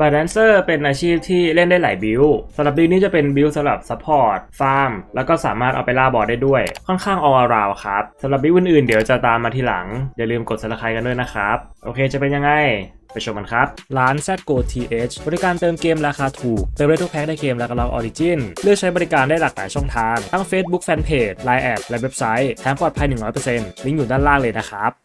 บา r แดนเซอร์เป็นอาชีพที่เล่นได้หลายบิลสำหรับบิลนี้จะเป็นบิลสำหรับซัพพอร์ตฟาร์มแล้วก็สามารถเอาไปล่าบอสได้ด้วย ค่อนข้าง all around ครับสำหรับบิลอื่นๆเดี๋ยวจะตามมาทีหลัง อย่าลืมกด subscribe กันด้วยนะครับ โอเคจะเป็นยังไงไปชมกันครับ ร้าน ZGO TH บริการเติมเกมราคาถูก เติมได้ทุกแพ็คในเกมและก็ลอกออริจินเลือกใช้บริการได้หลากหลายช่องทาง ทั้ง Facebook Fanpage Line แอดและเว็บไซต์แถมปลอดภัย 100%ลิงก์อยู่ด้านล่างเลยนะครับ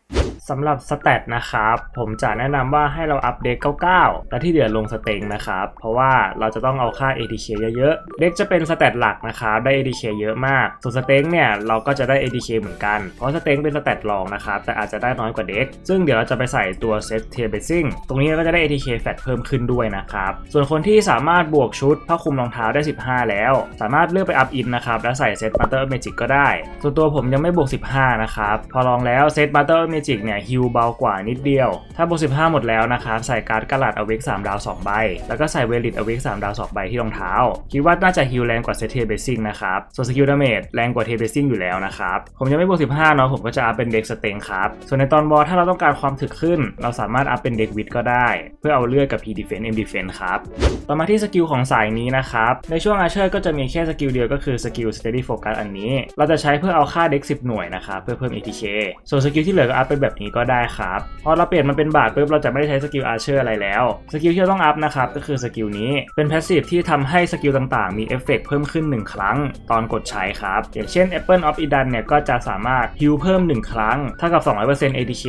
สำหรับสเตตนะครับ ผมจะแนะนำว่าให้เราอัปเดต 99 และที่เหลือลงสเต็งนะครับ เพราะว่าเราจะต้องเอาค่า ATK เยอะๆ เด็กจะเป็นสเตตหลักนะครับ ได้ ATK เยอะมาก ส่วนสเต็งเนี่ยเราก็จะได้ ATK เหมือนกัน เพราะสเต็งเป็นสเตตรองนะครับ แต่อาจจะได้น้อยกว่าเด็ก ซึ่งเดี๋ยวเราจะไปใส่ตัวเซตเทเบซิ่งตรงนี้ก็จะได้ ATK แฟตเพิ่มขึ้นด้วยนะครับ ส่วนคนที่สามารถบวกชุดผ้าคลุมรองเท้าได้ 15 แล้ว สามารถเลือกไปอัพอินนะครับ แล้วใส่เซตบัตเตอร์เมจิกก็ได้ ส่วนตัวผมยังไม่บวก 15 นะครับ พอลองแล้วเซตบัตเตอร์เมจิกเนี่ยฮิลเบากว่านิดเดียว ถ้าบวก15 หมดแล้วนะครับ ใส่การ์ดกระลัดอเวก3ดาว 2 ใบ แล้วก็ใส่เวลิตอเวก3ดาว 2 ใบที่รองเท้า คิดว่าน่าจะฮิลแรงกว่าเซเทเบซิ่งนะครับ ส่วนสกิลดาเมจแรงกว่าเทเบซิ่งอยู่แล้วนะครับ ผมยังไม่บวก15 เนาะผมก็จะอัพเป็นเด็กสเต็งครับ ส่วนในตอนบอลถ้าเราต้องการความถึกขึ้น เราสามารถอัพเป็นเด็กวิดก็ได้ เพื่อเอาเลือดกับ P defense M defense ครับต่อมาที่สกิลของสายนี้นะครับในช่วงอาเชอร์ก็จะมีแค่สกิลเดียวก็คือสกิล steady focus อันนี้ เราจะใช้เพื่อเอาค่าเด็ก10 หน่วยนะครับเพื่อเพิ่ม ATK ส่วนสกิลที่เหลือก็อัพเป็นแบบนี้ก็ได้ครับพอเราเปลี่ยนมันเป็นบาทปุ๊บเราจะไม่ได้ใช้สกิลอาเชอร์อะไรแล้วสกิลที่เราต้องอัพนะครับก็คือสกิลนี้เป็นแพสซีฟที่ทำให้สกิลต่างๆ มีเอฟเฟกเพิ่มขึ้น 1 ครั้ง ตอนกดใช้ครับอย่างเช่น Apple of Eden เนี่ยก็จะสามารถฮิลเพิ่ม 1 ครั้งเท่ากับ 200% ATK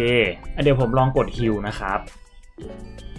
อะเดี๋ยวผมลองกดฮิลนะครับ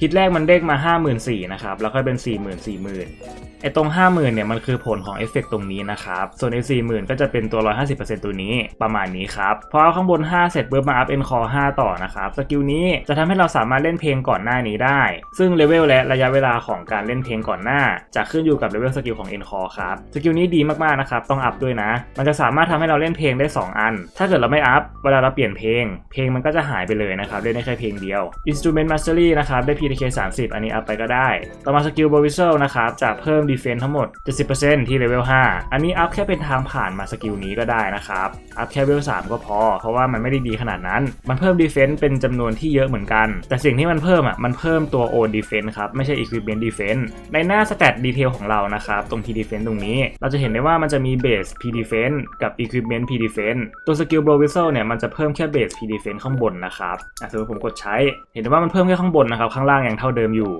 คิดแรกมันเด้งมา 54,000นะครับ แล้วค่อยเป็น 40,000 40,000ไอตรง 50,000เนี่ยมันคือผลของเอฟเฟกตรงนี้นะครับ ส่วนไอ40,000 ก็จะเป็นตัว 150%ตัวนี้ประมาณนี้ครับ พอเอาข้างบน 5 เสร็จปุ๊บมาอัพ Encore 5ต่อนะครับ สกิลนี้จะทำให้เราสามารถเล่นเพลงก่อนหน้านี้ได้ ซึ่งเลเวลและระยะเวลาของการเล่นเพลงก่อนหน้า จะขึ้นอยู่กับเลเวลสกิลของ Encore ครับ สกิลนี้ดีมากๆนะครับ ต้องอัพด้วยนะ มันจะสามารถทำให้เราเล่นเพลงได้ 2 อัน ถ้าเกิดเราไม่อัพเวลาเราเปลี่ยนเพลง เพลงมันก็จะหายไปเลยนะครับเล่นได้แค่เพลงเดียว Instrument Mastery นะครับได้ PTK 30 อันนี้อัพไปก็ได้ ต่อมาสกิล b o w i s e l นะครับจะเพิ่ม Defense ทั้งหมด 70%ที่เลเวล5อันนี้อัพแค่เป็นทางผ่านมาสกิลนี้ก็ได้นะครับ อัพแค่เลเวล3ก็พอ เพราะว่ามันไม่ได้ดีขนาดนั้น มันเพิ่ม Defense เป็นจำนวนที่เยอะเหมือนกัน แต่สิ่งที่มันเพิ่มอะมันเพิ่มตัว Own Defense ครับไม่ใช่ Equipment Defense ในหน้า Stat Detail ของเรานะครับตรง P Defense ตรงนี้ เราจะเห็นได้ว่ามันจะมี Base P Defense กับ Equipment P Defense ตัวสกิล b o w i s e l เนี่ยมันจะเพิ่มแค่ Base P Defense ข้างบนนะครับอะสมมติผมกดใช้ เห็นได้ว่ามันเพิ่มแค่ข้างบนนะครับข้างล่างยังเท่าเดิมอยู่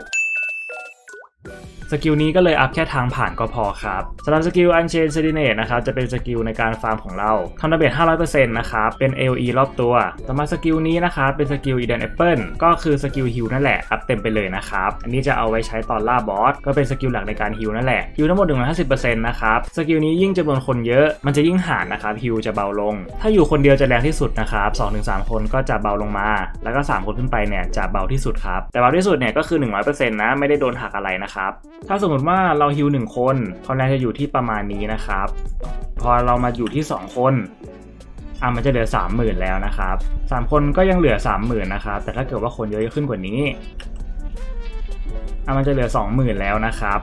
สกิลนี้ก็เลยอัพแค่ทางผ่านก็พอครับสำหรับสกิล Unchain Serenade นะครับจะเป็นสกิลในการฟาร์มของเราทำดาเมจ500%นะครับเป็น AOE รอบตัวต่อมาสกิลนี้นะครับเป็นสกิล Eden Apple ก็คือสกิลฮิลนั่นแหละอัพเต็มไปเลยนะครับอันนี้จะเอาไว้ใช้ตอนล่าบอสก็เป็นสกิลหลักในการฮิลนั่นแหละฮิลทั้งหมด150%นะครับสกิลนี้ยิ่งจำนวนคนเยอะมันจะยิ่งห่านนะครับฮิลจะเบาลง ถ้าอยู่คนเดียวจะแรงที่สุดนะครับ2-3 คนก็จะเบาลงมา แล้วก็ 3 คนขึ้นไปเนี่ยจะเบาที่สุดครับแต่เบาที่สุดเนี่ยก็คือ 100%นะไม่ได้โดนหักอะไรนะครับถ้าสมมติว่าเราฮิลหนึ่งคนความแรงจะอยู่ที่ประมาณนี้นะครับ พอเรามาอยู่ที่ 2 คนอะมันจะเหลือ 30,000 แล้วนะครับ 3 คนก็ยังเหลือ 30,000 นะครับ แต่ถ้าเกิดว่าคนเยอะขึ้นกว่านี้อะมันจะเหลือ 20,000 แล้วนะครับ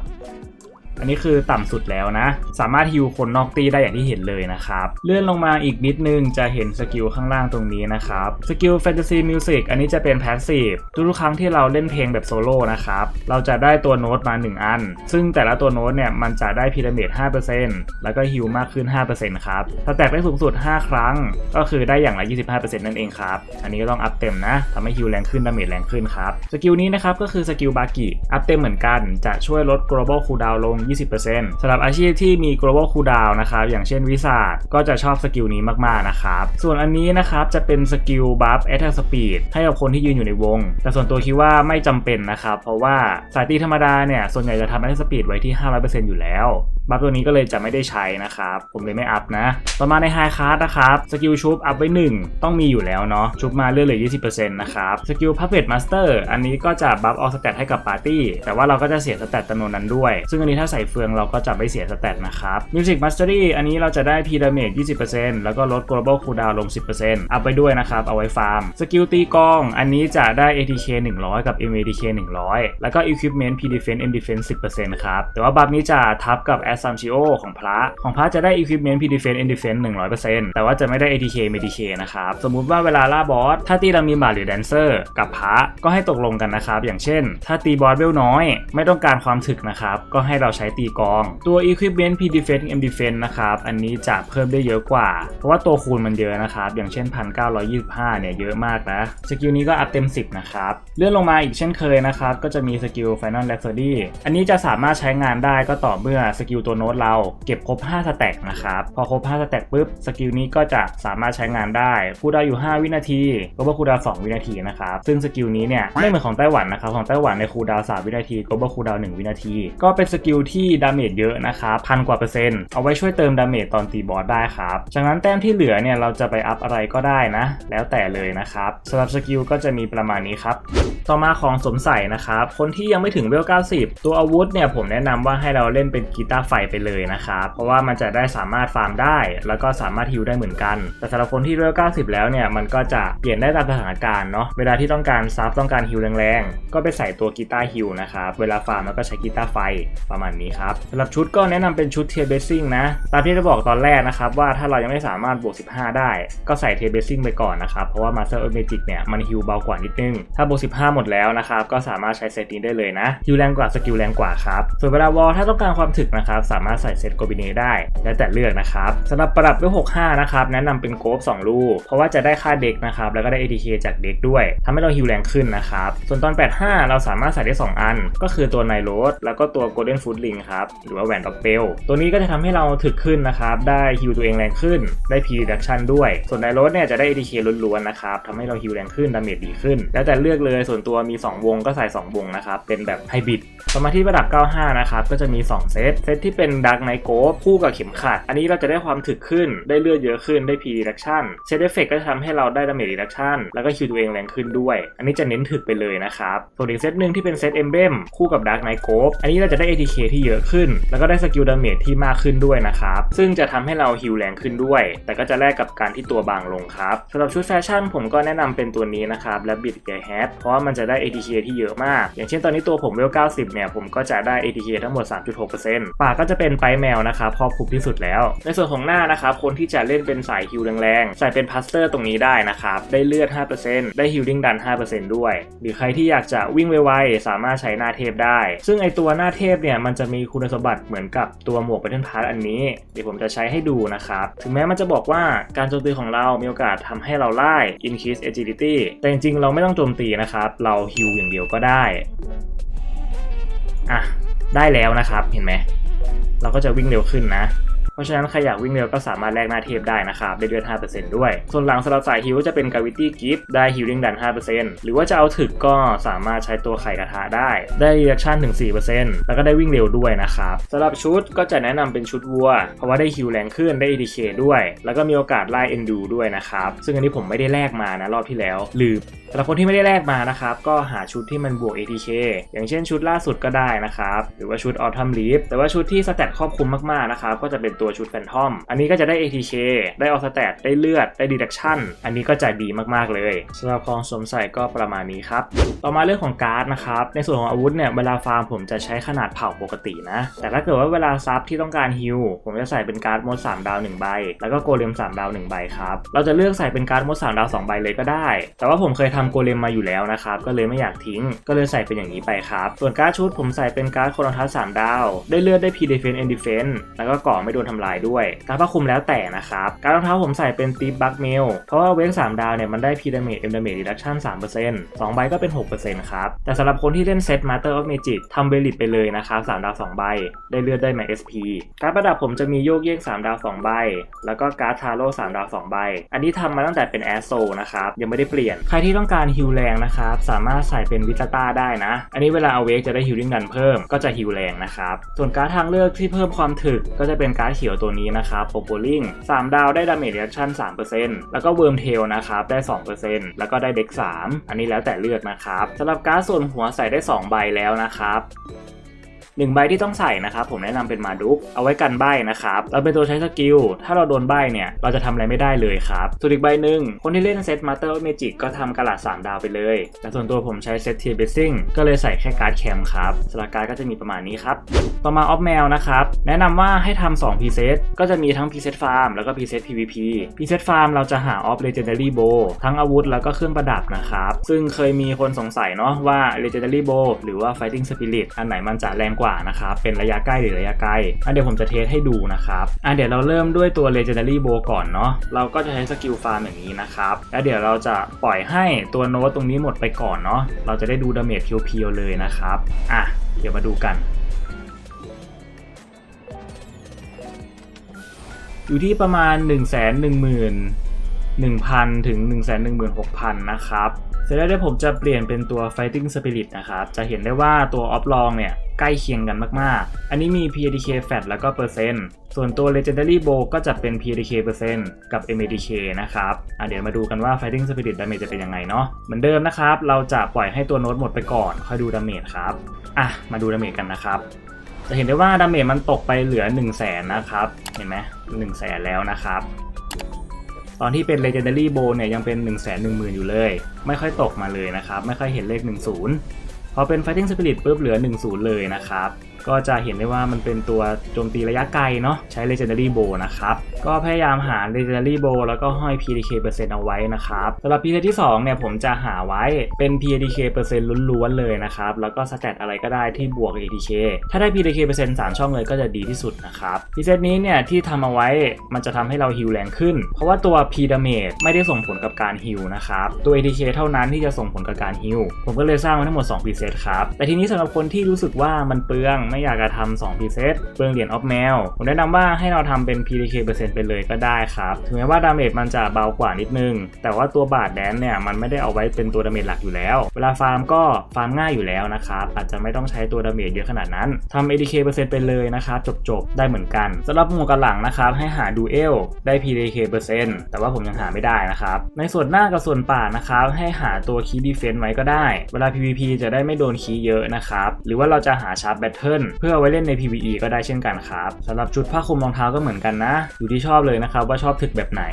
อันนี้คือต่ำสุดแล้วนะ สามารถฮิวคนนอกตีได้อย่างที่เห็นเลยนะครับ เลื่อนลงมาอีกนิดนึงจะเห็นสกิลข้างล่างตรงนี้นะครับ สกิลแฟนตาซีมิวสิกอันนี้จะเป็นแพสซีฟทุกๆครั้งที่เราเล่นเพลงแบบโซโล่นะครับ เราจะได้ตัวโน้ตมา 1 อัน ซึ่งแต่ละตัวโน้ตเนี่ยมันจะได้พีระมิด5%แล้วก็ฮิวมากขึ้น 5%ครับ ถ้าแตกได้สูงสุด 5 ครั้ง ก็คือได้อย่างละ 25%นั่นเองครับ อันนี้ก็ต้องอัพเต็มนะทำให้ฮิวแรงขึ้นดาเมจแรงขึ้นครับ สกิลนี้นะครับก็คือสกิลบากิ อัพเต็มเหมือนกัน จะช่วยลด global cooldown ลง20%สำหรับอาชีพที่มี global cooldown นะครับ อย่างเช่นวิสาดก็จะชอบสกิลนี้มากๆนะครับ ส่วนอันนี้นะครับจะเป็นสกิลบัฟ attack speed ให้กับคนที่ยืนอยู่ในวง แต่ส่วนตัวคิดว่าไม่จำเป็นนะครับ เพราะว่าสายตีธรรมดาเนี่ย ส่วนใหญ่จะทำ attack speed ไว้ที่ 500%อยู่แล้วบัฟตัวนี้ก็เลยจะไม่ได้ใช้นะครับ ผมเลยไม่อัพนะ ต่อมาในไฮคาร์ดนะครับ สกิลชุบอัพไว้ 1 ต้องมีอยู่แล้วเนาะ ชุบมาเรื่อยเหลือ20%นะครับ สกิลพั p เ e t Master อันนี้ก็จะบัฟออกสเตตให้กับปาร์ตี้ แต่ว่าเราก็จะเสียสเตตจำนวนนั้นด้วย ซึ่งอันนี้ถ้าใส่ส่เฟืองเราก็จะไม่เสียสแตทนะครับ Music Mastery อันนี้เราจะได้ P Damage 20%แล้วก็ลด Global Cooldown ลง 10%เอาไปด้วยนะครับ เอาไว้ฟาร์ม สกิลตีกอง อันนี้จะได้ ATK 100 กับ MATK 100 แล้วก็ Equipment P Defense M Defense 10%ครับ แต่ว่าบัฟนี้จะทับกับ Assumptio ของพระ ของพระจะได้ Equipment P Defense M Defense 100%แต่ว่าจะไม่ได้ ATK MATK นะครับ สมมุติว่าเวลาล่าบอส ถ้าตีเรามีบาหรือแดนเซอร์กับพระก็ให้ตกลงกันนะครับ อย่างเช่น ถ้าตีบอสเวลน้อย ไม่ต้องการความถึกนะครับ ก็ให้เราใช้ตีกอง ตัว Equipment P Defense M Defense นะครับ อันนี้จะเพิ่มได้เยอะกว่า เพราะว่าตัวคูณมันเยอะนะครับ อย่างเช่น 1925 เนี่ยเยอะมากนะ สกิลนี้ก็อัพเต็ม 10 นะครับ เลื่อนลงมาอีกเช่นเคยนะครับ ก็จะมีสกิล Final Rhapsody อันนี้จะสามารถใช้งานได้ก็ต่อเมื่อสกิลตัวโน้ตเราเก็บครบ 5 สแต็กนะครับ พอครบ 5 สแต็กปุ๊บ สกิลนี้ก็จะสามารถใช้งานได้คูดาวอยู่ 5 วินาทีก็ว่าคูดาว2วินาทีนะครับ ซึ่งสกิลนี้เนี่ยไม่เหมือนของไต้หวันนะครับ ของไต้หวันในคูดาว3วินาทีก็ว่าคูดาว1วินาที ก็เป็นสกิลที่ที่ดาเมจเยอะนะครับพันกว่าเปอร์เซ็นต์เอาไว้ช่วยเติมดาเมจตอนตีบอสได้ครับจากนั้นแต้มที่เหลือเนี่ยเราจะไปอัพอะไรก็ได้นะ แล้วแต่เลยนะครับสำหรับสกิลก็จะมีประมาณนี้ครับต่อมาของสมใส่นะครับคนที่ยังไม่ถึงเวล 90 ตัวอาวุธเนี่ยผมแนะนำว่าให้เราเล่นเป็นกีตาร์ไฟไปเลยนะครับเพราะว่ามันจะได้สามารถฟาร์มได้ แล้วก็สามารถฮิลได้เหมือนกัน แต่สำหรับคนที่เวล 90 แล้วเนี่ยมันก็จะเปลี่ยนได้ตามสถานการณ์เนาะเวลาที่ต้องการซับต้องการฮิลแรงๆก็ไปใส่ตัวกีตาร์ฮิลนะครับเวลาฟาร์มแล้วก็ใช้กีตาร์ไฟประมาณนี้ครับสำหรับชุดก็แนะนำเป็นชุดเทียเบสซิ่งนะ ตามที่ได้บอกตอนแรกนะครับ ว่าถ้าเรายังไม่สามารถบวก 15 ได้ ก็ใส่เทียเบสซิ่งไปก่อนนะครับ เพราะว่า Master of Magic เนี่ยมันฮิลเบากว่านิดนึง ถ้าบวก 15 หมดแล้วนะครับ ก็สามารถใช้เซตนี้ได้เลยนะฮิลแรงกว่าสกิลแรงกว่าครับ ส่วนเวลาวอลถ้าต้องการความถึกนะครับสามารถใส่เซตโกบิเนได้ แล้วแต่เลือกนะครับสำหรับประดับด้วย65 นะครับแนะนำเป็นโกฟ2ลูกเพราะว่าจะได้ค่าเด็กนะครับแล้วก็ได้ ATK จากเด็กด้วยทำให้เราฮิลแรงขึ้นนะครับส่วนตอน 85 เราสามารถใส่ได้ 2 อัน ก็คือตัวไนโรสแล้วก็ตัว Golden Foot Ring ครับ หรือว่าแหวนดอกเปลตัวนี้ก็จะทำให้เราถึกขึ้นนะครับ ได้ฮิลตัวเองแรงขึ้น ได้ P reduction ด้วย ส่วนไนโรสเนี่ยจะได้ ATK ล้วนๆนะครับทำให้เราฮิลแรงขึ้นดาเมจดีขึ้น แล้วแต่เลือกเลยส่วนตัวมี 2 วงก็ใส่ 2 วงนะครับเป็นแบบไฮบริดต่อมาที่ระดับ 95 นะครับ ก็จะมี 2 เซต เซตที่เป็นดักไนโกคู่กับเข็มขัด อันนี้เราจะได้ความถึกขึ้น ได้เลือดเยอะขึ้น ได้ P reduction เซตเอฟเฟกก็จะทำให้เราได้ damage reduction แล้วก็คิวตัวเองแรงขึ้นด้วย อันนี้จะเน้นถึกไปเลยนะครับ ส่วนอีกเซตหนึ่งที่เป็นเซตเอมเบมคู่กับดักไนโกอันนี้เราจะได้ ATK ที่เยอะขึ้น แล้วก็ได้สกิลดาเมจที่มากขึ้นด้วยนะครับ ซึ่งจะทำให้เราฮิลแรงขึ้นด้วย แต่ก็จะแลกกับการที่ตัวบางลงครับสำหรับชุดแฟชั่นผมก็แนะนำเป็นตัวนี้นะครับและบิดเก h แฮทเพราะว่ามันจะได้ ATK ที่เยอะมาก อย่างเช่นตอนนี้ตัวผมเวล 90 เนี่ย ผมก็จะได้ ATK ทั้งหมด 3.6%ปากก็จะเป็นไปแมวนะครับครอบคลุมที่สุดแล้ว ในส่วนของหน้านะครับ คนที่จะเล่นเป็นสายฮิลแรงๆ ใส่เป็นพัสเตอร์ตรงนี้ได้นะครับ ได้เลือด 5%ได้ฮิลลิ่งดัน 5%ด้วย หรือใครที่อยากจะวิ่งไวๆ สามารถใช้หน้าเทพได้ ซึ่งไอตัวหน้าเทพเนี่ย มันจะมีคุณสมบัติเหมือนกับตัวหมวกเปทเทนพาร์อันนี้ เดี๋ยวผมจะใช้ให้ดูนะครับ ถึงแม้มันจะบอกว่าการโจมตีของเรา มีโอกาสทำให้เราไล่ increase agility แต่จริงๆ เราไม่ต้องโจมตีนะครับ เราฮิลอย่างเดียวก็ได้ อะ ได้แล้วนะครับ เห็นไหม เราก็จะวิ่งเร็วขึ้นนะ ราะฉะนั้นใครอยากวิ่งเร็วก็สามารถแลกหน้าเทพได้นะครับได้เลือด5%ด้วย ส่วนหลังสำหรับสายฮิลจะเป็น Gravity Gift ได้ Healing ดัน 5%หรือว่าจะเอาถึกก็สามารถใช้ตัวไข่กระทะได้ ได้ Reaction ถึง 4%แล้วก็ได้วิ่งเร็วด้วยนะครับสำหรับชุดก็จะแนะนำเป็นชุดวัว เพราะว่าได้ฮิลแรงขึ้นได้ ADK ด้วย แล้วก็มีโอกาสไล่ Endu ด้วยนะครับซึ่งอันนี้ผมไม่ได้แลกมานะรอบที่แล้วลืมสำหรับคนที่ไม่ได้แลกมานะครับ ก็หาชุดที่มันบวก ATK อย่างเช่นชุดล่าสุดก็ได้นะครับ หรือว่าชุด Autumn Leaf แต่ว่าชุดที่สแตทครอบคลุมมากๆนะครับ ก็จะเป็นตัวชุด Phantom อันนี้ก็จะได้ ATK ได้ All Stat ได้เลือดได้ Deduction อันนี้ก็จะดีมากๆเลยสำหรับของสวมใส่ก็ประมาณนี้ครับ ต่อมาเรื่องของการ์ดนะครับ ในส่วนของอาวุธเนี่ยเวลาฟาร์มผมจะใช้ขนาดเผ่าปกตินะ แต่ถ้าเกิดว่าเวลาซับที่ต้องการฮิลผมจะใส่เป็นการ์ดมด3ดาว1ใบ แล้วก็โกเลม3ดาว1ใบครับ เราจะเลือกใส่เป็นการ์ดมด3ดาว2ใบเลยก็ได้ แต่ว่าผมเคยททำโกเลมมาอยู่แล้วนะครับ ก็เลยไม่อยากทิ้ง ก็เลยใส่เป็นอย่างนี้ไปครับ ส่วนการ์ดชุดผมใส่เป็นการ์ดโคโนทัส3ดาว ได้เลือดได้ P Defense and Defense แล้วก็กาะไม่โดนทำลายด้วยการผ้าคลุมแล้วแต่นะครับ การรองเท้าผมใส่เป็นตีบักเมล เพราะว่าเวก3ดาวเนี่ยมันได้ P Damage M Damage Reduction 3% 2ใบก็เป็น6%ครับ แต่สำหรับคนที่เล่นเซต Master of Magic ทำเวลิตไปเลยนะครับ3ดาว2ใบ ได้เลือดได้แมา SP การดประดับผมจะมีโยกเยก3ดาว2ใบ แล้วก็การ์ดทาโร่3ดาว2ใบ อันนี้ทำมาตั้งแต่เป็นแอสโซนะครับ ยังไม่ได้เปลี่ยน ใครที่ต้องการฮิลแรงนะครับ สามารถใส่เป็นวิตาต้าได้นะ อันนี้เวลาเอาเวกจะได้ฮิลลิ่งดันเพิ่มก็จะฮิลแรงนะครับ ส่วนการ์ดทางเลือกที่เพิ่มความถึกก็จะเป็นการ์ดเขียวตัวนี้นะครับโปโปลิง3ดาวได้ดาเมจเรีแอคชั่น3%แล้วก็เวิร์มเทลนะครับได้2%แล้วก็ได้เด็ก3อันนี้แล้วแต่เลือกนะครับสำหรับการ์ดส่วนหัวใส่ได้2ใบแล้วนะครับ หนึ่งใบที่ต้องใส่นะครับผมแนะนำเป็นมาดุกเอาไว้กันใบนะครับเราเป็นตัวใช้สกิลถ้าเราโดนใบเนี่ยเราจะทำอะไรไม่ได้เลยครับส่วนอีกใบหนึ่งคนที่เล่นเซตมาสเตอร์เมจิกก็ทำกระดาษ3ดาวไปเลย แต่ส่วนตัวผมใช้เซตเทียเบสซิ่งก็เลยใส่แค่การ์ดแคมครับสลักการ์ดก็จะมีประมาณนี้ครับต่อมาออฟแมวนะครับแนะนำว่าให้ทำ2 p ีเซตก็จะมีทั้ง p ีเซตฟาร์มแล้วก็ p ีเซต PVP p ีเซตฟาร์มเราจะหาออฟ Legendary Bow ทั้งอาวุธแล้วก็เครื่องประดับนะครับซึ่งเคยมีคนสงสัยเนาะว่า Legendary Bow หรือว่า Fighting Spirit อันไหนมันจะแรงกว่านะครับเป็นระยะใกล้หรือระยะไกลอันเดี๋ยวผมจะเทสให้ดูนะครับอะเดี๋ยวเราเริ่มด้วยตัว Legendary Bow ก่อนเนาะเราก็จะใช้สกิลฟาร์มอย่างนี้นะครับแล้วเดี๋ยวเราจะปล่อยให้ตัวโน้ตตรงนี้หมดไปก่อนเนาะเราจะได้ดูดาเมจเพียวๆเลยนะครับอะเดี๋ยวมาดูกันอยู่ที่ประมาณ 1 1 1 0 0 0 1,000 ถึง 1 1 6 0 0 0 นะครับ เสร็จแล้วเดี๋ยวผมจะเปลี่ยนเป็นตัว Fighting Spirit นะครับ จะเห็นได้ว่าตัวออฟลองเนี่ยใกล้เคียงกันมากๆ อันนี้มี PADK Fat แล้วก็เปอร์เซ็นต์ ส่วนตัว Legendary Bow ก็จะเป็น PADK เปอร์เซ็นต์กับ MADK นะครับอะเดี๋ยวมาดูกันว่า Fighting Spirit Damage จะเป็นยังไงเนาะ เหมือนเดิมนะครับ เราจะปล่อยให้ตัวโน้ตหมดไปก่อน ค่อยดูดาเมจครับ อะ มาดูดาเมจกันนะครับ จะเห็นได้ว่าดาเมจมันตกไปเหลือ 1 0 0 0 0แสนนะครับ เห็นไหม1 0 0 0 0แสนแล้วนะครับ ตอนที่เป็น Legendary Bow เนี่ยยังเป็น 1 1 0 0 0 0 อยู่เลย ไม่ค่อยตกมาเลยนะครับ ไม่ค่อยเห็นเลข 10 พอเป็น Fighting Spirit ปุ๊บเหลือ 10 เลยนะครับ ก็จะเห็นได้ว่ามันเป็นตัวโจมตีระยะไกลเนาะใช้ Legendary Bow นะครับ ก็พยายามหา Legendary Bow แล้วก็ห้อย PDK เปอร์เซ็นต์เอาไว้นะครับสำหรับ PDK ที่2เนี่ยผมจะหาไว้เป็น PDK เปอร์เซ็นต์ล้วนๆเลยนะครับ แล้วก็สแตทอะไรก็ได้ที่บวก ATK ถ้าได้ PDK เปอร์เซ็นต์3ช่องเลยก็จะดีที่สุดนะครับพีเซตนี้เนี่ยที่ทำเอาไว้มันจะทำให้เราฮิลแรงขึ้น เพราะว่าตัว P damage ไม่ได้ส่งผลกับการฮิลนะครับตัว ATK เท่านั้นที่จะส่งผลกับการฮิลผมก็เลยสร้างมาทั้งหมด2 preset ครับแต่ทีนี้สำหรับคนที่รู้สึกว่ามันเปลืองไม่อยากจะทำ2 preset เปลืองเหรียญออฟแมวผมแนะนำว่าให้เราทำเป็น PDK เปอร์เซ็นต์ไปเลยก็ได้ครับ ถึงแม้ว่าดาเมจมันจะเบากว่านิดนึง แต่ว่าตัวบาดแดนเนี่ยมันไม่ได้เอาไว้เป็นตัวดาเมจหลักอยู่แล้ว เวลาฟาร์มก็ฟาร์มง่ายอยู่แล้วนะครับ อาจจะไม่ต้องใช้ตัวดาเมจเยอะขนาดนั้นทำ ADK เปอร์เซ็นต์ไปเลยนะครับจบๆ ได้เหมือนกันสำหรับหมู่กันหลังนะครับให้หาดูเอลได้ PDK เปอร์เซ็นต์แต่ว่าผมยังหาไม่ได้นะครับ ในส่วนหน้ากับส่วนป่านะครับให้หาตัวคีย์ดีเฟนต์ไว้ก็ได้ เวลา PVP จะได้ไม่โดนคีย์เยอะนะครับ หรือว่าเราจะหาชาร์ปแบทเทิลเพื่อไว้เล่นใน PVE ก็ได้เช่นกันครับสำหรับชุดผ้าคลุมรองเท้าก็เหมือนกันนะ อยู่ที่ชอบเลยนะครับว่าชอบถึกแบบไหน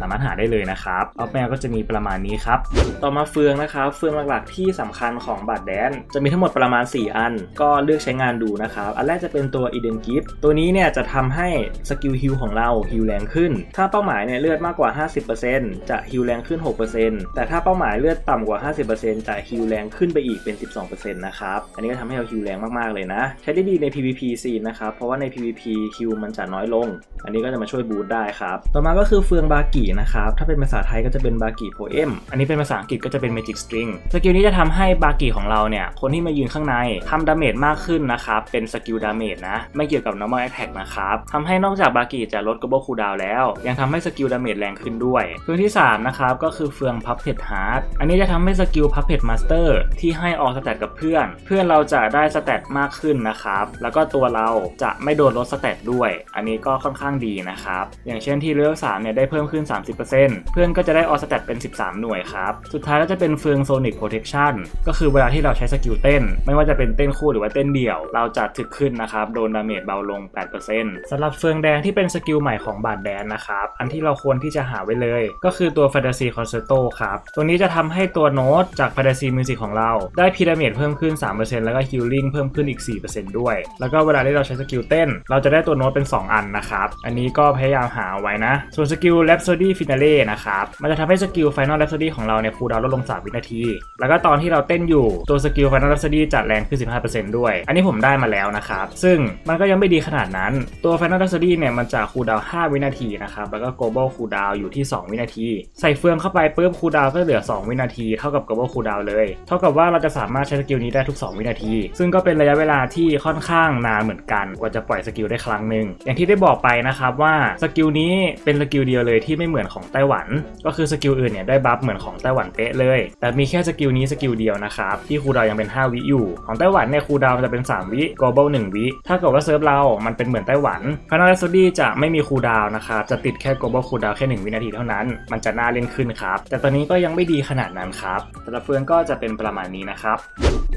สามารถหาได้เลยนะครับออฟแมวก็จะมีประมาณนี้ครับ ต่อมาเฟืองนะครับ เฟืองหลักๆที่สำคัญของบัตรแดน จะมีทั้งหมดประมาณ 4 อัน ก็เลือกใช้งานดูนะครับ อันแรกจะเป็นตัว Eden Gift ตัวนี้เนี่ยจะทำให้สกิลฮิลของเราฮิลแรงขึ้น ถ้าเป้าหมายเนี่ยเลือดมากกว่า 50%จะฮิลแรงขึ้น 6%แต่ถ้าเป้าหมายเลือดต่ำกว่า 50%จะฮิลแรงขึ้นไปอีกเป็น 12%นะครับ อันนี้ก็ทำให้เราฮิลแรงมากๆเลยนะ ใช้ได้ดีใน PVP ซีนนะครับ เพราะว่าใน PVP ฮิลมันจะน้อยลง อันนี้ก็จะมาช่วยบูตได้ครับ ต่อมาก็คือเฟืองบากินะครับ ถ้าเป็นภาษาไทยก็จะเป็นบากิโพเอมอันนี้เป็นภาษาอังกฤษก็จะเป็น Magic String สกิลนี้จะทำให้บากิของเราเนี่ย คนที่มายืนข้างในทำดาเมจมากขึ้นนะครับ เป็นสกิลดาเมจนะ ไม่เกี่ยวกับ normal attack นะครับทำให้นอกจากบากิจะลด global cooldown แล้ว ยังทำให้สกิลดาเมจแรงขึ้นด้วย เฟืองที่3นะครับก็คือเฟือง Puppet Heart อันนี้จะทำให้สกิล Puppet Master ที่ให้ออกสแตทกับเพื่อน เพื่อนเราจะได้สแตทมากขึ้นนะครับแล้วก็ตัวเราจะไม่โดนลดสแตทด้วย อันนี้ก็ค่อนข้างดีนะครับ อย่างเช่นที่เลเวล3เนี่ยได้เพิ่มขึ้น 30%เพื่อนก็จะได้ออสแตทเป็น 13 หน่วยครับ สุดท้ายก็จะเป็นเฟือง Sonic Protection ก็คือเวลาที่เราใช้สกิลเต้น ไม่ว่าจะเป็นเต้นคู่หรือว่าเต้นเดี่ยว เราจะถึกขึ้นนะครับ โดนดาเมจเบาลง 8%สำหรับเฟืองแดงที่เป็นสกิลใหม่ของบาดแดนนะครับ อันที่เราควรที่จะหาไว้เลย ก็คือตัว Fantasy Concerto ครับ ตัวนี้จะทำให้ตัวโน้ตจาก Fantasy Music ของเรา ได้พีดาเมจเพิ่มขึ้น 3%แล้วก็ Healing เพิ่มขึ้นอีก 4%ด้วย แล้วก็เวลาที่เราใช้สกิลเต้น เราจะได้ตัวโน้ตเป็น 2 อันนะครับ อันนี้ก็พยายามหาเอาไว้นะ ส่วนสกิล Rhapsody Finale นะครับ มันจะทำให้สกิล Final Rhapsody ของเราเนี่ยคูลดาวน์ลดลง 3 วินาที แล้วก็ตอนที่เราเต้นอยู่ตัวสกิล Final Rhapsody จะแรงขึ้น 15%ด้วย อันนี้ผมได้มาแล้วนะครับ ซึ่งมันก็ยังไม่ดีขนาดนั้น ตัว Final Rhapsody เนี่ยมันจะคูลดาวน์5วินาทีนะครับ แล้วก็ Global Cooldown อยู่ที่ 2 วินาที ใส่เฟืองเข้าไปปุ๊บคูลดาวน์ก็เหลือ 2 วินาที เท่ากับ Global Cooldown เลย เท่ากับว่าเราจะสามารถใช้สกิลนี้ได้ทุก 2 วินาที ซึ่งก็เป็นระยะเวลาที่ค่อนข้างนานเหมือนกันกว่าจะปล่อยสกิลได้ครั้งหนึ่งอย่างที่ได้บอกไปนะครับว่าสกิลนี้เป็นสกิลเดียวเลยที่ไม่เหมือนของไต้หวัน ก็คือสกิลอื่นเนี่ยได้บัฟเหมือนของไต้หวันเป๊ะเลย แต่มีแค่สกิลนี้สกิลเดียวนะครับที่คูดาวยังเป็น 5 วิอยู่ ของไต้หวันเนี่ยคูดาวจะเป็น 3 วิ global 1 วิ ถ้าเกิดว่าเซิร์ฟเรา มันเป็นเหมือนไต้หวัน Final Rhapsody จะไม่มีคูดาวนะครับจะติดแค่ global cooldown แค่ 1 วินาทีเท่านั้น มันจะน่าเล่นขึ้นครับ แต่ตอนนี้ก็ยังไม่ดีขนาดนั้นครับสำหรับเฟืองก็จะเป็นประมาณนี้นะครับ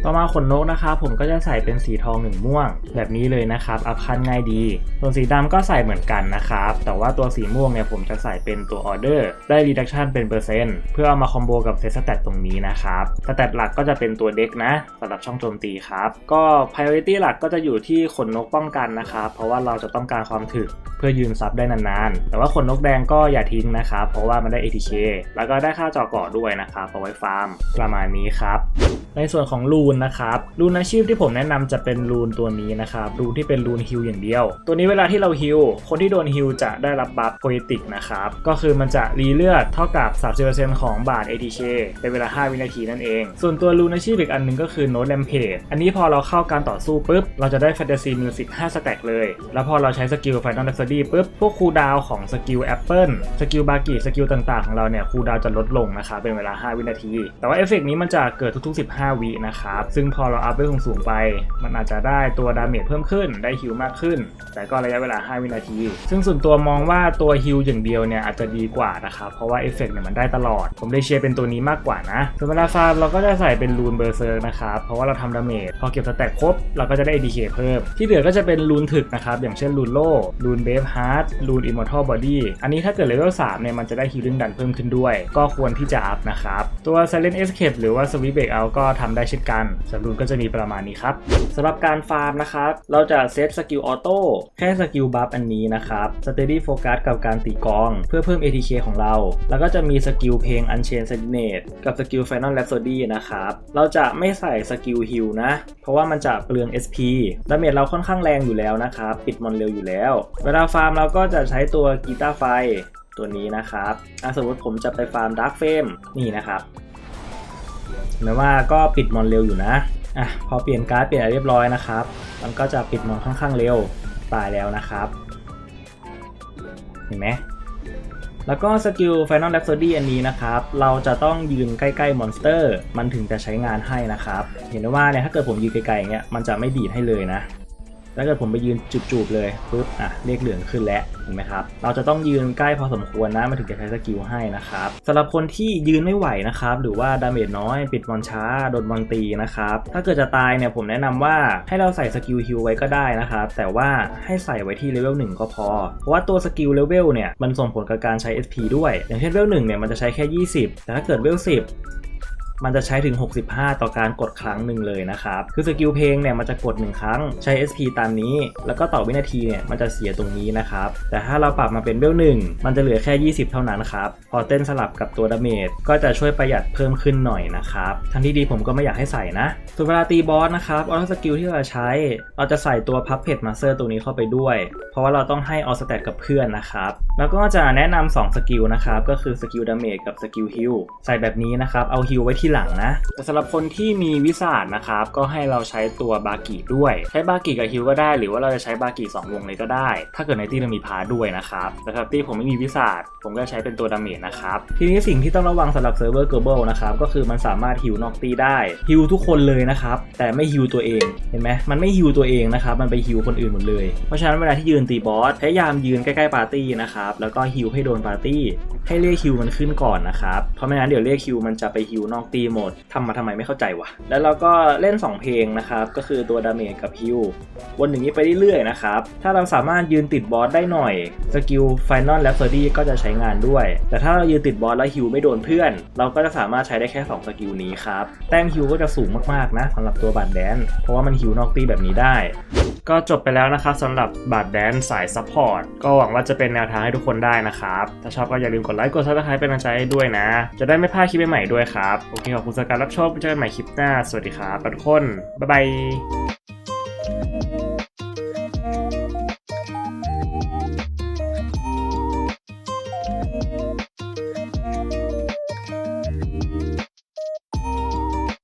ต่อมาขนนกนะครับผมก็จะใส่เป็นสีทองม่วงแบบนี้เลยนะครับ อัพขั้นง่ายดี ส่วนสีดำก็ใส่เหมือนกันนะครับ แต่ว่าตัวสีม่วงเนี่ยผมจะใส่เป็นตัวออเดอร์ได้ reduction เป็นเปอร์เซ็นต์เพื่อเอามาคอมโบกับเซตสแตทตรงนี้นะครับสแตทหลักก็จะเป็นตัวเด็กนะสำหรับช่องโจมตีครับ ก็ priority หลักก็จะอยู่ที่ขนนกป้องกันนะครับเพราะว่าเราจะต้องการความถึกเพื่อยืนซับได้นานๆ แต่ว่าขนนกแดงก็อย่าทิ้งนะครับเพราะว่ามันได้ ATK แล้วก็ได้ค่าจอกาะด้วยนะครับเอาไว้ฟาร์มประมาณนี้ครับในส่วนของรูนนะครับรูนอาชีพที่ผมแนะนำจะเป็นรูนตัวนี้นะครับรูนที่เป็นรูนฮิลอย่างเดียว ตัวนี้เวลาที่เราฮิลคนที่โดนฮิลจะได้รับบัฟโพลิติกนะครับก็คือมันจะรีเลือดเท่ากับ 30%ของบาท ATK เป็นเวลา 5 วินาทีนั่นเอง ส่วนตัวรูนอาชีพอีกอันหนึ่งก็คือโน t แ a มเพจอันนี้พอเราเข้าการต่อสู้ปุ๊บ เราจะได้แฟนตาซีมิวสิก5สแต็กเลย แล้วพอเราใช้สกิลไฟนอล r ร p ดี้ปุ๊บ พวกคูลดาวของสกิลแอปเปิลสกิลบากิสกิลต่างๆ ของเราเนี่ยคูลดาวจะลดลงนะครับเป็นเวลา 5 วินาที แต่ว่าเอฟเฟกต์นี้มันจะเกิดทุกๆ 15 วินะครับ ซึ่งพอเราอัพไปสูงๆไป มันอาจจะได้ได้ตัวดาเมจเพิ่มขึ้นได้ฮิลมากขึ้น แต่ก็ระยะเวลา 5 วินาที ซึ่งส่วนตัวมองว่าตัวฮิลอย่างเดียวเนี่ยอาจจะดีกว่านะครับ เพราะว่าเอฟเฟกต์เนี่ยมันได้ตลอด ผมเลยเชียร์เป็นตัวนี้มากกว่านะส่วนเวลาฟาร์มเราก็จะใส่เป็นรูนเบอร์เซอร์นะครับ เพราะว่าเราทำดาเมจพอเก็บสแต็กครบเราก็จะได้ ADK เพิ่ม ที่เหลือก็จะเป็นรูนถึกนะครับอย่างเช่นรูนโล่รูนเบฟฮาร์ดรูนอิมมอร์ทัลบอดี้อันนี้ถ้าเกิดเลเวล3เนี่ยมันจะได้ฮิลลิ่งดันเพิ่มขึ้นด้วย ก็ควรที่จะอัพนะครับตัว Silent Escape หรือว่า Sweep Breakout ก็ทำได้เช่นกันสำหรับรูนก็จะมีประมาณนี้ครับสำหรับการฟาร์มนะครับ เราจะเซตสกิลออโต้แค่สกิลบัฟอันนี้นะครับ Steady Focus กับการตีกอง เพื่อเพิ่ม ATK ของเรา แล้วก็จะมีสกิลเพลง Unchain Sentinel กับสกิล Final Rhapsody นะครับ เราจะไม่ใส่สกิลฮิลนะ เพราะว่ามันจะเปลือง SP ดาเมจเราค่อนข้างแรงอยู่แล้วนะครับ ปิดมอนเร็วอยู่แล้ว เวลาฟาร์มเราก็จะใช้ตัวกีตาร์ไฟตัวนี้นะครับสมมติผมจะไปฟาร์มดาร์ f เฟมนี่นะครับห็นไหมว่าก็ปิดมอนเร็วอยู่นะ อะพอเปลี่ยนการ์ดเปลี่ยนอะไรเรียบร้อยนะครับ มันก็จะปิดมอนค่อนข้างเร็วตายแล้วนะครับ เห็นไหมแล้วก็สกิล Final Rhapsody อันนี้นะครับ เราจะต้องยืนใกล้ๆมอนสเตอร์ มันถึงจะใช้งานให้นะครับ เห็นได้ว่าเนี่ยถ้าเกิดผมยืนไกลๆอย่างเงี้ยมันจะไม่ดีดให้เลยนะ ถ้าเกิดผมไปยืนจูบๆเลยปุ๊บอะเลขเหลืองขึ้นแล้วเห็นไหมครับเราจะต้องยืนใกล้พอสมควรนะมันถึงจะใช้สกิลให้นะครับสำหรับคนที่ยืนไม่ไหวนะครับหรือว่าดาเมจน้อยปิดมอนช้าโดนมอนตีนะครับถ้าเกิดจะตายเนี่ยผมแนะนำว่าให้เราใส่สกิลฮิลไว้ก็ได้นะครับแต่ว่าให้ใส่ไว้ที่เลเวล1ก็พอ เพราะว่าตัวสกิลเลเวลเนี่ยมันส่งผลกับการใช้ SP ด้วย อย่างเช่นเลเวล1เนี่ยมันจะใช้แค่ 20 แต่ถ้าเกิดเลเวล10 มันจะใช้ถึง 65 ต่อการกดครั้งหนึ่งเลยนะครับ คือสกิลเพลงเนี่ยมันจะกด 1 ครั้งใช้ SP ตามนี้ แล้วก็ต่อวินาทีเนี่ยมันจะเสียตรงนี้นะครับ แต่ถ้าเราปรับมาเป็นเบลหนึ่งมันจะเหลือแค่ 20 เท่านั้นครับ พอเต้นสลับกับตัวดาเมจก็จะช่วยประหยัดเพิ่มขึ้นหน่อยนะครับ ทั้งที่ดีผมก็ไม่อยากให้ใส่นะส่วนเวลาตีบอสนะครับออโต้สกิลที่เราใช้ เราจะใส่ตัวพับเพจมาสเตอร์ตัวนี้เข้าไปด้วย เพราะว่าเราต้องให้ออสแตทกับเพื่อนนะครับ แล้วก็จะแนะนำ2สกิลนะครับ ก็คือสกิลดาเมจกับสกิลฮิลใส่แบบนี้นะครับ เอาฮิลไว้ทีหลังนะแต่สำหรับคนที่มีวิสาดนะครับก็ให้เราใช้ตัวบากิด้วย ใช้บากิกับฮิลก็ได้ หรือว่าเราจะใช้บากิ2วงเลยก็ได้ ถ้าเกิดในตี้เรามีพาด้วยนะครับแต่สำหรับตี้ผมไม่มีวิสาดผมก็ใช้เป็นตัวดาเมจนะครับทีนี้สิ่งที่ต้องระวังสำหรับเซิร์ฟเวอร์ global นะครับก็คือมันสามารถฮิวนอกตีได้ฮิวทุกคนเลยนะครับแต่ไม่ฮิวตัวเองเห็นไหมมันไม่ฮิวตัวเองนะครับมันไปฮิวคนอื่นหมดเลยเพราะฉะนั้นเวลาที่ยืนตีบอสพยายามยืนใกล้ๆปาร์ตี้นะครับแล้วก็ฮิวให้โดนปาร์ตี้ให้เลขฮิวมันขึ้นก่อนนะครับเพราะไม่งั้นเดี๋ยวเลขฮิวมันจะไปฮิวนอกตีหมดทำมาทำไมไม่เข้าใจวะ แล้วเราก็เล่น 2 เพลงนะครับ ก็คือตัวดาเมจกับฮิววนอย่างนี้ไปเรื่อยๆนะครับ ถ้าเราสามารถยืนติดบอสได้หน่อย สกิล Final Rhapsody ก็จะใช้งานด้วย แต่ถ้าเรายืนติดบอสแล้วฮิวไม่โดนเพื่อน เราก็จะสามารถใช้ได้แค่ 2 สกิลนี้ครับ แต้มฮิวก็จะสูงมากๆนะสำหรับตัวบาดแดน เพราะว่ามันฮิวนอกตีแบบนี้ได้ ก็จบไปแล้วนะครับสำหรับบาดแดนสายซัพพอร์ตก็หวังว่าจะเป็นแนวทางให้ทุกคนได้นะครับ ถ้าชอบก็อย่าลืมกดไลค์กดซับสไครป์เป็นกำลังใจให้ด้วยนะ จะได้ไม่พลาดคลิปใหม่ๆด้วยครับ โอเคขอบคุณสำหรับการรับชมเจอกันใหม่คลิปหน้าสวัสดีครับทุกคนบ๊ายบาย